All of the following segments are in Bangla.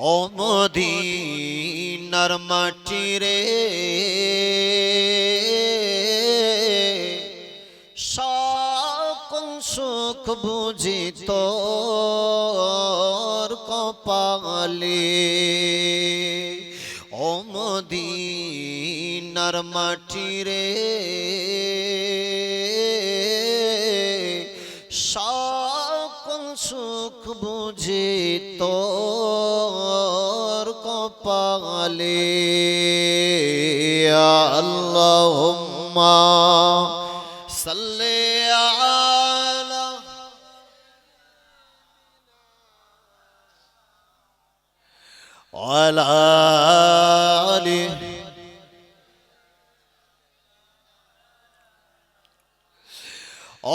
ও মদিনার মাটি রে। সুখ বুঝি তোর কপালে। ও মদিনার মাটি রে। বুঝি তোর কপালে। আল্লাহুম্মা সাল্লি আলা আলা আলি।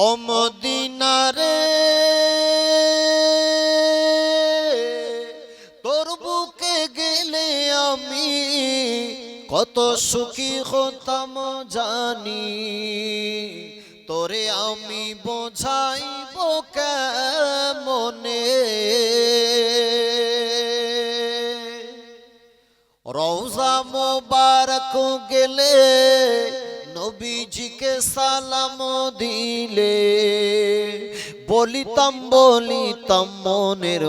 অমদিনারে কত সুখী হতাম জানি। তোরে আমি বোঝাইব মনে রওজা মোবারক গেলে নবীজিকে সালাম দিলে। বলিতাম বলিতাম মনের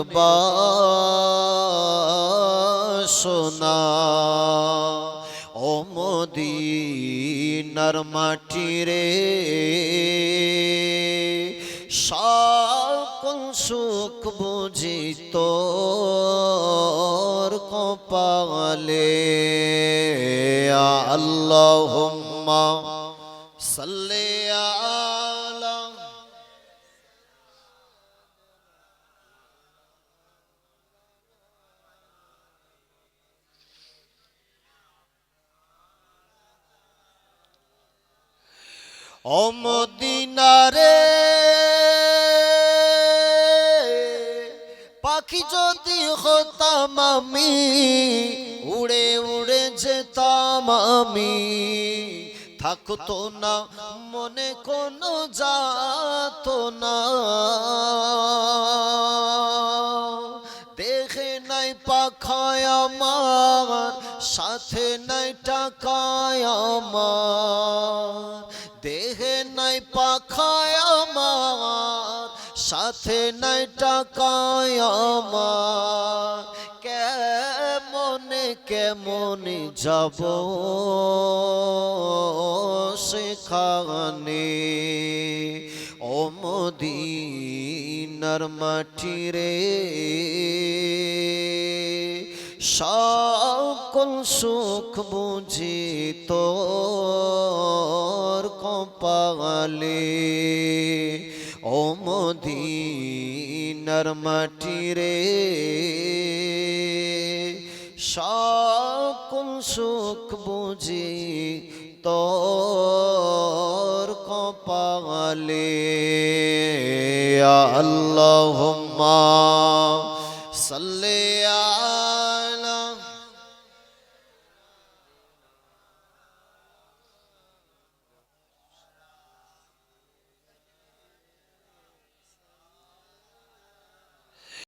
বাসনা। ও মদিনার মাটি রে সকল সুখ বুঝি তোর কপালে। আল্লাহুম্মা সাল্লি আলা ও মদিনারে। পাখি যদি হতাম আমি, উড়ে উড়ে যেতাম আমি। থাকতো না, মনে কোনো যাত না। দেখে নাই পাখায় আমার, সাথে নাই টাকায় আমার। দেহে নাই পাখায় আমার, সাথে নাই টাকায় আমার। কেমনে কেমনে যাব সেখানে? ও মদিনার মাটি রে সকল সুখ বুঝি তোর কপালে। ও মদিনার মাটি রে, সকল সুখ বুঝি তোর কপালে। আল্লাহুম্মা